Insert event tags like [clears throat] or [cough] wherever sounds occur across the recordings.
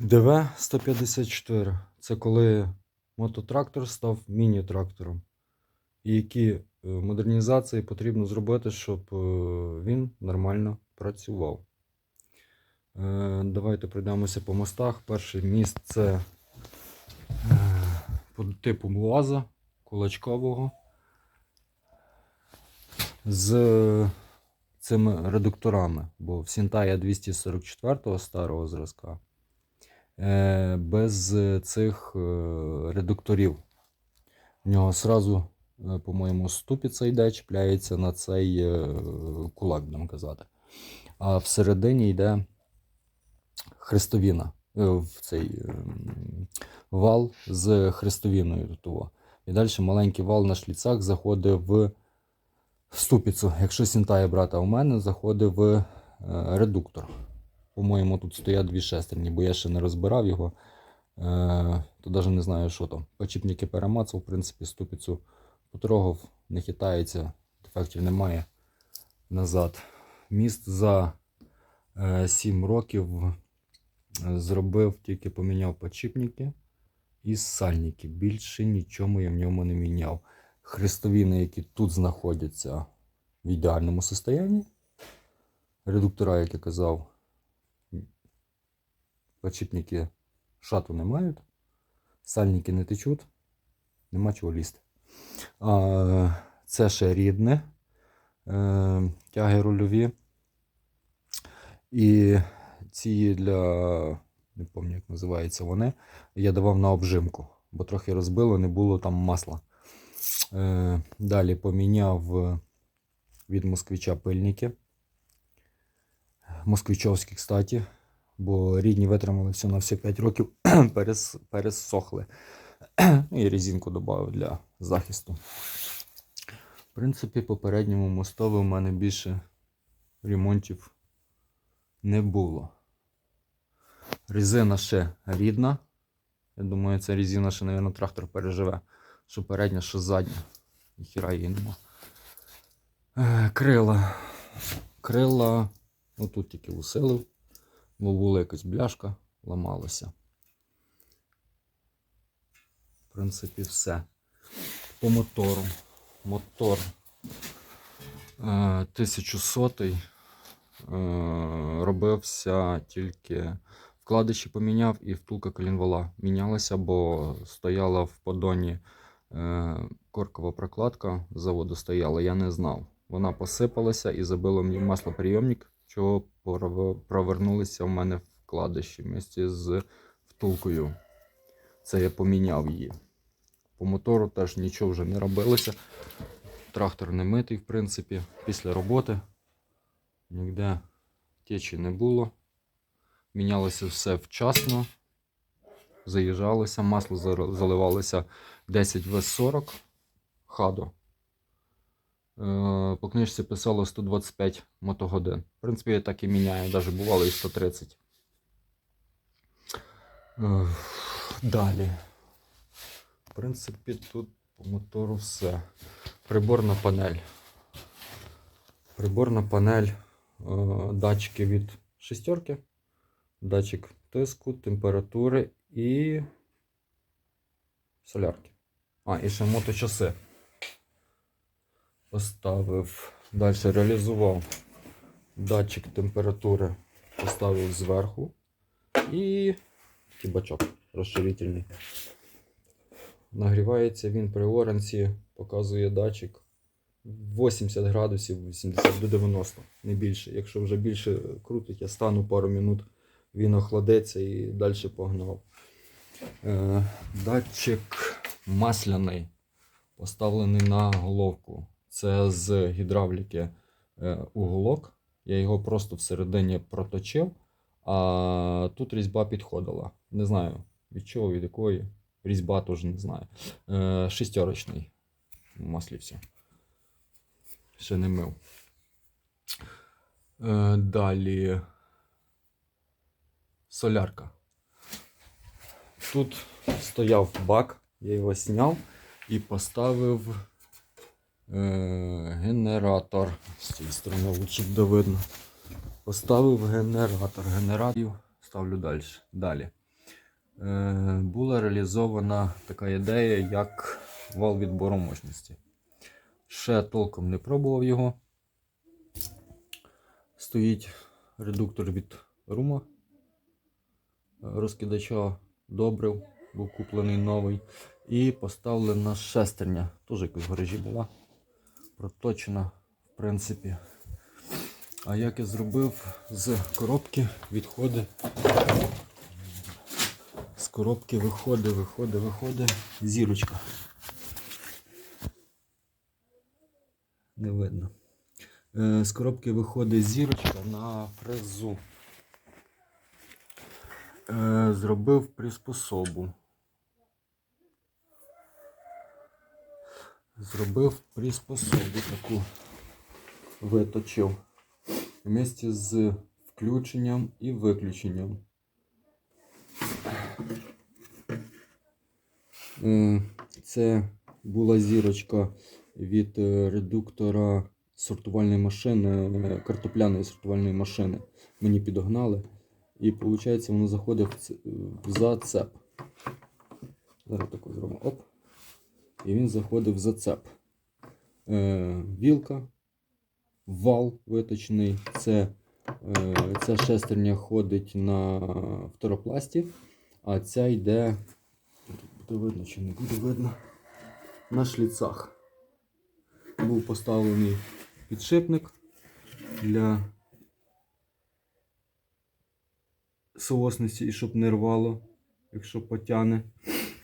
ДВ-154. Це коли мототрактор став міні-трактором. І які е, модернізації потрібно зробити, щоб е, він нормально працював. Е, Давайте пройдемося по мостах. Перший міст це по типу МУАЗа кулачкового. З цими редукторами, бо в Сінтая 244 старого зразка без цих е, редукторів. В нього сразу, е, по-моєму, ступиця йде, чіпляється на цей е, кулак, будемо казати. А всередині йде хрестовіна. е, В цей вал з хрестовіною. Того. І далі маленький вал на шліцах заходить в ступицю. Якщо сінтає брата у мене, заходить в е, редуктор. По-моєму, тут стоять дві шестерні, бо я ще не розбирав його. Е, то навіть не знаю, що там. Почіпники перемацав, в принципі, ступицю потрогав, не хитається, дефектів немає назад. Міст за е, 7 років е, зробив, тільки поміняв почіпники і сальники. Більше нічого я в ньому не міняв. Хрестовіни, які тут знаходяться в ідеальному стані. Редуктора, як я казав, почіпники шату не мають, сальники не течуть, нема чого лізти. А, це ще рідне, е, тяги рульові. І ці для, не пам'ятаю, як називаються вони, я давав на обжимку, бо трохи розбило, не було там масла. Е, Далі поміняв е, від москвича пильники. Москвичовські, кстати, бо рідні витримали все на всі 5 років, [clears throat] перес, пересохли. [clears throat] І резинку додав для захисту. В принципі, попередньому мостові у мене більше ремонтів не було. Резина ще рідна. Я думаю, ця резина ще, мабуть, трактор переживе. Що передня, що задня. Ніхіра її нема. Е, крила. Крила. Отут тільки усилив. Бо була якась бляшка, ламалася. В принципі, все. По мотору. Мотор е, 1100 е, робився тільки вкладиші поміняв і втулка колінвала мінялася, бо стояла в подоні е, коркова прокладка з заводу стояла, я не знав. Вона посипалася і забила мені маслоприйомник, порв- провернулися в мене вкладиші вместе з втулкою. Це я поміняв її. По мотору теж нічого вже не робилося. Трактор не митий, в принципі, після роботи. Ніде течі не було. Мінялося все вчасно. Заїжджалося, масло заливалося 10 В40 хадо. Е, По книжці писало 125 мотогодин. В принципі, я так і міняю, навіть бувало і 130. Е, Далі. В принципі, тут по мотору все. Приборна панель. Приборна панель, е, датчики від шестерки, датчик тиску, температури і солярки. А, і ще моточаси. Поставив. Далі реалізував датчик температури, поставив зверху і бачок розширительний. Нагрівається він при оранці, показує датчик 80 градусів, 80 до 90, не більше. Якщо вже більше крутить, я стану пару минут, він охладеться і далі погнав. Е, датчик масляний, поставлений на головку. Це з гідравліки е, уголок. Я його просто всередині проточив, а тут різьба підходила. Не знаю від чого, від якої. Різьба теж не знаю. Е, шестерочний в маслі все. Ще не мив. Е, далі солярка. Тут стояв бак, я його зняв і поставив генератор. З цієї сторони лучше буде видно. Поставив генератор. Генератор ставлю далі. Далі. е, була реалізована така ідея, як вал відбору мощності. Ще толком не пробував його. Стоїть редуктор від Рума. Розкидача добрив, був куплений новий. І поставлена шестерня. Теж якось в гаражі була. Проточена, в принципі. А як я зробив з коробки відходи. З коробки виходить, виходить, виходить зірочка. Не видно. Е, З коробки виходить зірочка на фрезу. Е, Зробив приспособу. Зробив приспособу таку. Виточив. Вместе з включенням і виключенням. Це була зірочка від е, редуктора сортувальної машини, е, картопляної сортувальної машини. Мені підогнали. І виходить, воно заходить в в зацеп. Зараз таку зробимо. Оп. І він заходив в зацеп. Е, вілка, вал виточений. Це, е, ця шестерня ходить на второпласті, а ця йде. Тут буде видно чи не буде видно. На шліцах. Був поставлений підшипник для соосності і щоб не рвало, якщо потягне.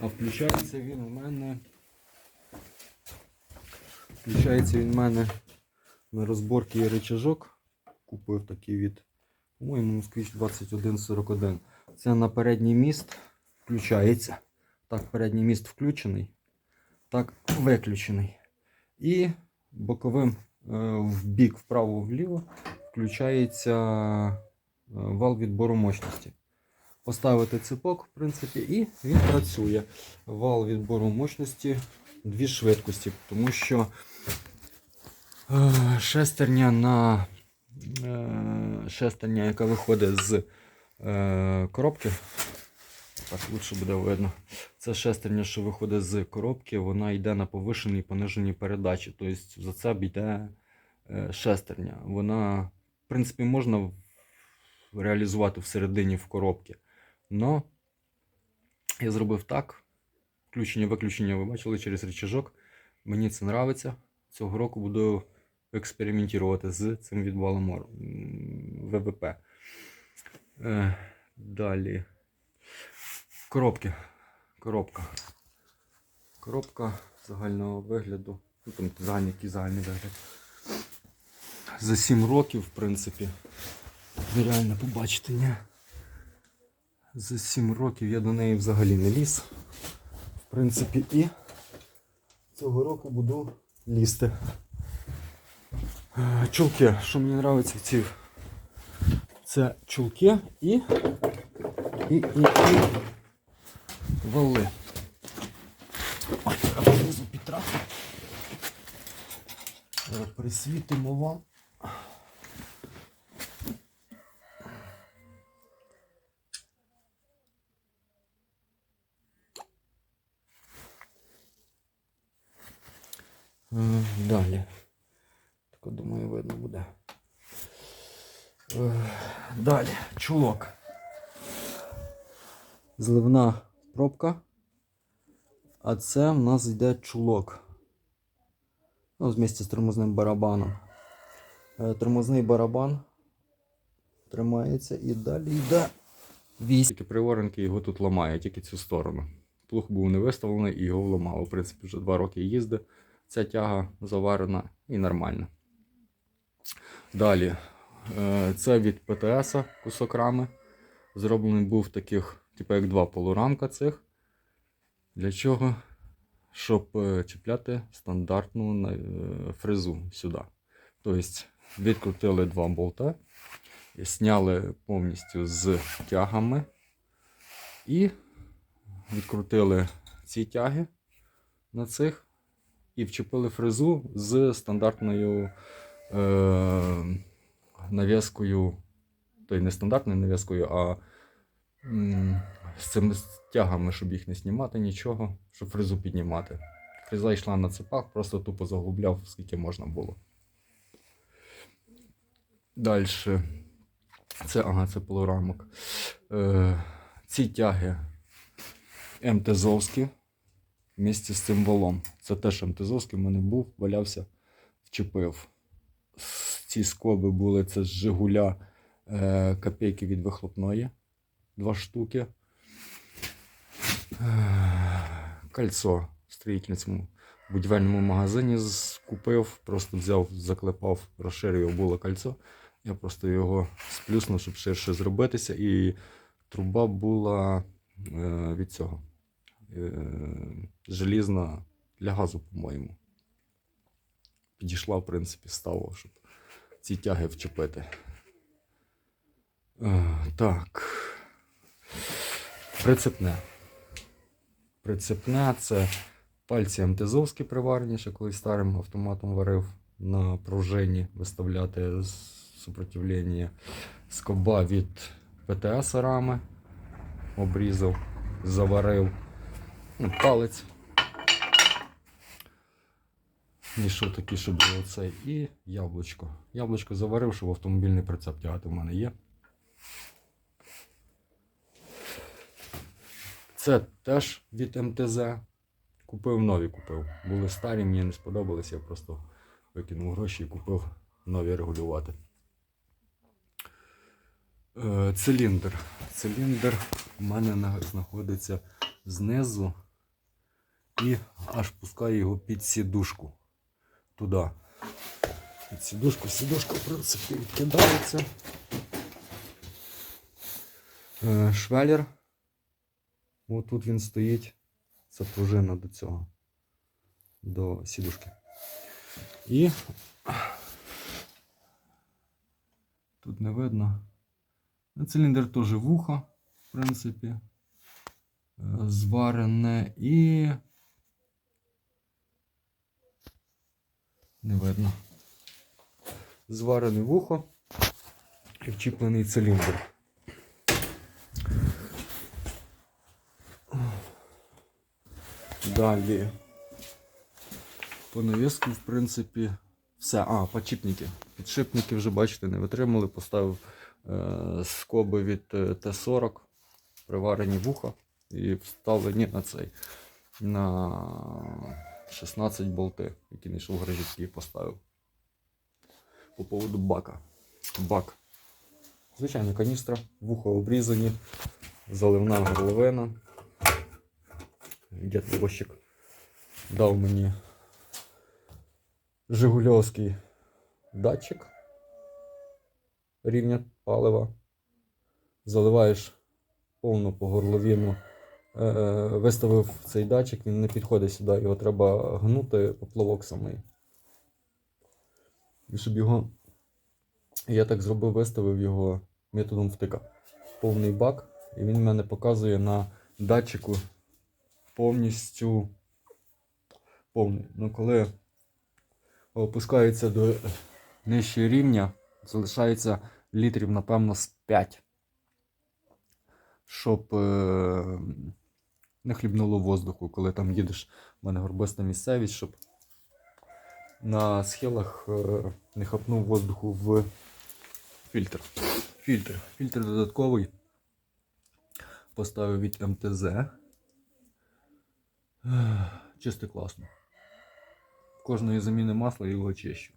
А включається він у мене. Включається він у мене на розборці є рычажок. Купив такий від, по-моєму, Москвич 2141. Це на передній міст включається. Так, передній міст включений, так, виключений. І боковим е, в бік вправо-вліво включається е, вал відбору мощності. Поставити ципок, в принципі, і він працює. Вал відбору мощності дві швидкості, тому що шестерня на е, шестерня, яка виходить з е, коробки. Так, лучше буде видно. Це шестерня, що виходить з коробки, вона йде на повишеній і пониженій передачі. Тобто за це йде е, шестерня. Вона, в принципі, можна реалізувати всередині в коробці. Но я зробив так. Включення-виключення ви бачили через рычажок. Мені це подобається. Цього року буду експериментувати з цим відвалом ВВП. Е, далі. Коробки. Коробка. Коробка загального вигляду. Ну, там загальний, загальний вигляд. За 7 років, в принципі. Ви реально побачите, ні? За 7 років я до неї взагалі не ліз. В принципі, і цього року буду лізти. Е, Чулки, що мені подобається в ці? Це чулки і. І, і, і вали. Ой, треба знизу підтрати. Присвітимо вам. Е, Далі. Так, думаю, видно буде. Е, Далі, чулок. Зливна пробка. А це в нас йде чулок. Ну, вместе з тормозним барабаном. Е, Тормозний барабан тримається і далі йде вісь. Тільки приворенки його тут ламає, тільки цю сторону. Плуг був не виставлений і його вламало. В принципі, вже два роки їздив. Ця тяга заварена і нормальна. Далі. Е, Це від ПТС кусок рами. Зроблений був таких, типу як два полурамка цих. Для чого? Щоб е, чіпляти стандартну е, фрезу сюди. Тобто відкрутили два болта, і зняли повністю з тягами і відкрутили ці тяги на цих і вчепили фрезу з стандартною нав'язкою, тобто не стандартною нав'язкою, а м, з цими стягами, щоб їх не знімати, нічого, щоб фрезу піднімати. Фреза йшла на цепах, просто тупо заглубляв, скільки можна було. Далі. Це, ага, це полурамок. Е, ці тяги МТЗовські вместе з цим валом. Це теж МТЗовський в мене був, валявся, вчепив. Ці скоби були це з Жигуля е, копійки від вихлопної. Два штуки. Е, Кольцо в строїтельному будівельному магазині з- купив, просто взяв, заклепав, розширив було кольцо. Я просто його сплюснув, щоб ширше зробитися. І труба була е, від цього. Е, желізна для газу, по-моєму. Підійшла, в принципі, стало, щоб ці тяги вчепити. Так. Прицепне. Прицепне це пальці МТЗовські приварені, ще колись старим автоматом варив на пружині виставляти супротивлення. Скоба від ПТС рами обрізав, заварив. Ну, Палець. Ніщо такі, щоб було це. І яблучко. Яблучко заварив, щоб автомобільний прицеп тягати в мене є. Це теж від МТЗ. Купив нові купив. Були старі, мені не сподобались, я просто викинув гроші і купив нові регулювати. Е, Циліндр. Циліндр у мене знаходиться знизу і аж пускаю його під сідушку. Туди. Під сідушку. Сідушка, в принципі, відкидається. Е, Швелер. Ось тут він стоїть. Це пружина до цього. До сідушки. І тут не видно. Циліндр теж вухо, в принципі. Е, Зварене і. Не видно. Зварене вухо і вчіплений циліндр. Далі. По навіску, в принципі, все. А, подшипники. Підшипники вже, бачите, не витримали. Поставив е, скоби від е, Т-40, приварені вуха і вставлені на цей. На 16 болти, які не йшов в гаражі, такі поставив. По поводу бака. Бак. Звичайно, каністра, вуха обрізані, заливна горловина. Дід Вощик дав мені Жигульовський датчик рівня палива. Заливаєш повну по горловину. Е, Виставив цей датчик, він не підходить сюди, його треба гнути поплавок самий. І щоб його. Я так зробив, виставив його методом втика. Повний бак, і він мене показує на датчику повністю повний. Ну, коли опускається до нижчого рівня, залишається літрів, напевно, з 5. Щоб е, не хлібнуло воздуху, коли там їдеш в мене горбиста місцевість, щоб на схилах е, не хапнув воздуху в фільтр. Фільтр. Фільтр додатковий. Поставив від МТЗ. Чисто класно. Кожної заміни масла його очищу.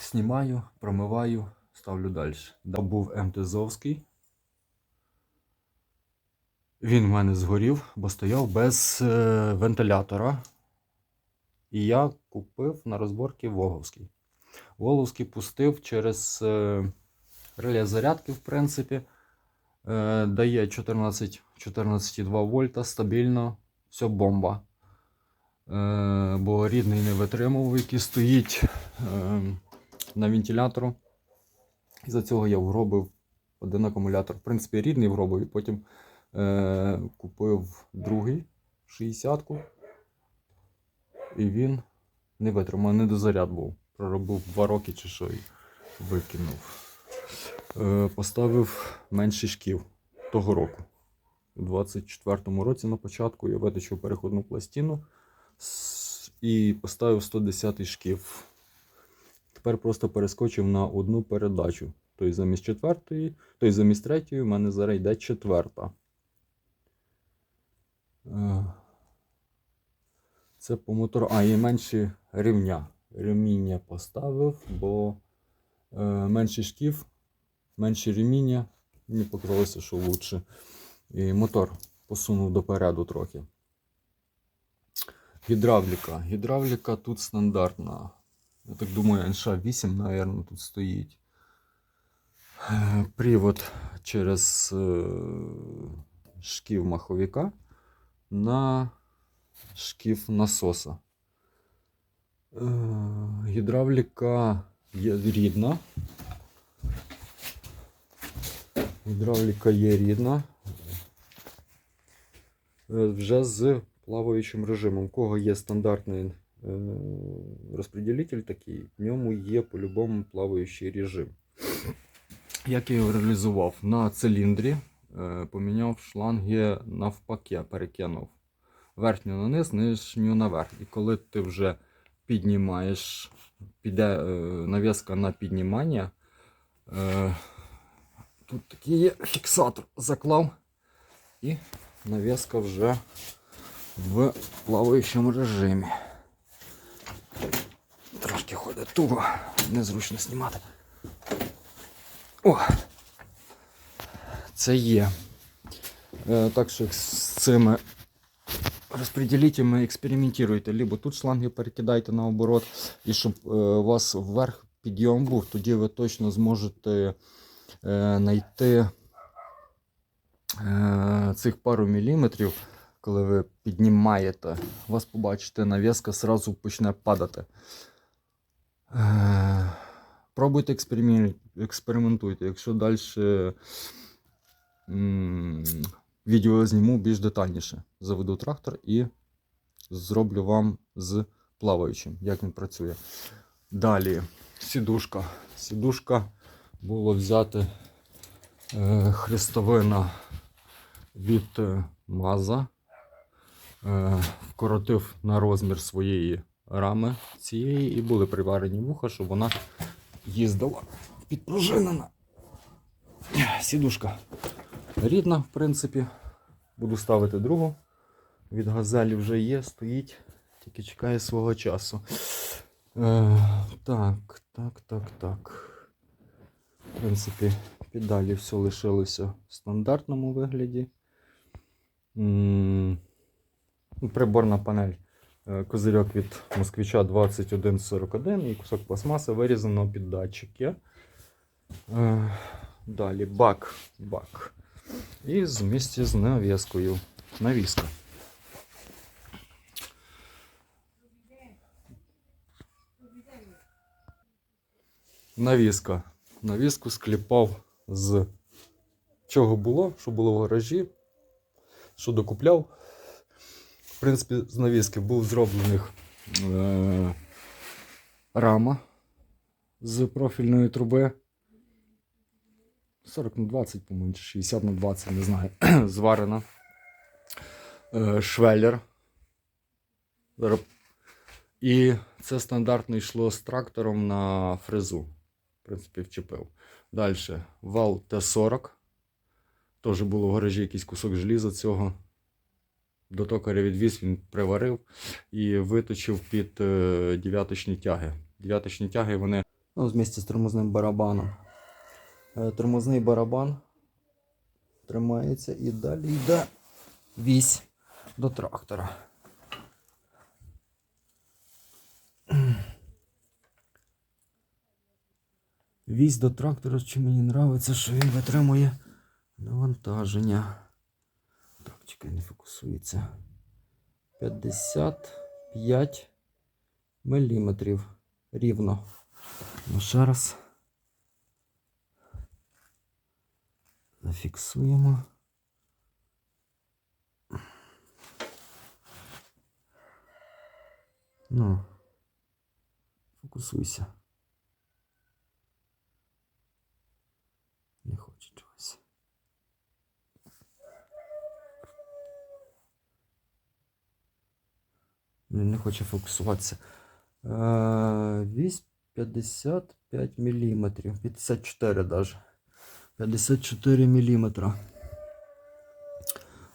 Знімаю, промиваю, ставлю далі. Да, був МТЗовський. Він в мене згорів, бо стояв без е, вентилятора. І я купив на розборки Воговський. Воговський пустив через е, реле зарядки, в принципі. Е, дає 14 14,2 вольта стабільно, все бомба. Бо рідний не витримував, який стоїть на вентилятору. І за цього я вробив один акумулятор. В принципі, рідний вробив, і потім е, купив другий 60-ку. І він не витримав, не дозаряд був. Проробив 2 роки чи що і викинув. Е, поставив менший шків того року. У 24-му році на початку я виточив переходну пластину і поставив 110 шкіф. Тепер просто перескочив на одну передачу. Тобто замість четвертої, тобто замість третьої, в мене зараз йде четверта. Це по мотору. А, і менші рівня. Реміння поставив, бо е, менший шкіф, менші реміння. Мені показалося, що лучше. І мотор посунув допереду трохи. Гідравліка. Гідравліка тут стандартна. Я так думаю, НШ-8, мабуть, тут стоїть. Е, Привод через е, шків маховика на шків насоса. Е, Гідравліка є рідна. Гідравліка є рідна. Е, Вже з плаваючим режимом. У кого є стандартний е, розподілитель такий, в ньому є по-любому плаваючий режим. Як я його реалізував? На циліндрі поміняв шланги навпаки, перекинув верхню на низ, нижню наверх. І коли ти вже піднімаєш, піде е, нав'язка на піднімання, е, тут такий є фіксатор, заклав, і нав'язка вже в плаваючому режимі. Трошки ходить туго, незручно знімати. О! Це є. Е, так що з цими розподілителями експериментуйте. Либо тут шланги перекидайте наоборот, і щоб е, у вас вверх підйом був, тоді ви точно зможете е, знайти е, цих пару міліметрів, коли ви піднімаєте, вас побачите, нав'язка зразу почне падати. Е, Пробуйте експериментуйте. Якщо далі відео зніму більш детальніше. Заведу трактор і зроблю вам з плаваючим, як він працює. Далі сідушка. Сідушка було взяти е, хрестовина від е, Маза. Е, вкоротив на розмір своєї рами цієї і були приварені вуха, щоб вона їздила підпружинена. Сідушка рідна, в принципі. Буду ставити другу. Від газелі вже є, стоїть, тільки чекає свого часу. Е, так, так, так, так. В принципі, піддалі все лишилося в стандартному вигляді. Ну, Приборна панель. Е, Козирьок від москвича 2141 і кусок пластмаси вирізано під датчики. Е, Далі бак. бак. І з місці з навіскою. Навіска. Навіска. Навіску скліпав з чого було, що було в гаражі, що докупляв. В принципі, з навіски був зроблених е- рама з профільної труби. 40 на 20, по-моєму, чи 60 на 20, не знаю. [clears throat] Зварена. Е, швеллер. І це стандартно йшло з трактором на фрезу. В принципі, вчепив. Далі вал Т-40. Теж було в гаражі якийсь кусок желіза цього. До токаря відвіз, він приварив і виточив під е, дев'яточні тяги. Дев'яточні тяги вони. Ну, вместе з тормозним барабаном. Е, Тормозний барабан тримається і далі йде вісь до трактора. Вісь до трактора, що мені подобається, що він витримує навантаження. Так, чекай, не фокусується. 55 міліметрів рівно. Ну, ще раз. зафіксуємо. Ну, фокусуйся. Не хочет чогось. Не, не хоче фокусуватися. Вісь 55 мм, 54 даже. 54 мм.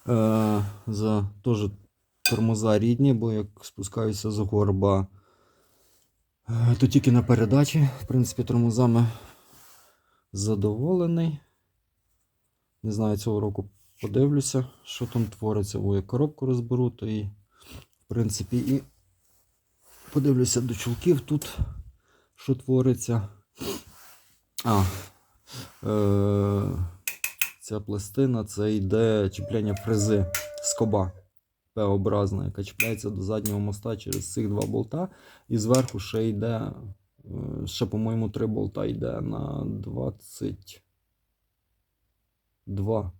Е, за теж тормоза рідні, бо як спускаюся з горба, е, то тільки на передачі. В принципі, тормозами задоволений. Не знаю, цього року подивлюся, що там твориться. Бо я коробку розберу, то і, в принципі, і подивлюся до чулків тут, що твориться. А, е, ця пластина це йде чіпляння фрези скоба П-образна, яка чіпляється до заднього моста через цих два болта. І зверху ще йде, е, ще, по-моєму, три болта йде на 22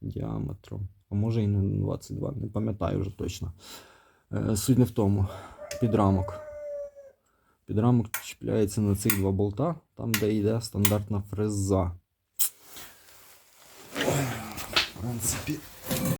діаметром. А може і не 22, не пам'ятаю вже точно. Е, Суть не в тому. Підрамок. Підрамок чіпляється на цих два болта, там, де йде стандартна фреза. В принципі,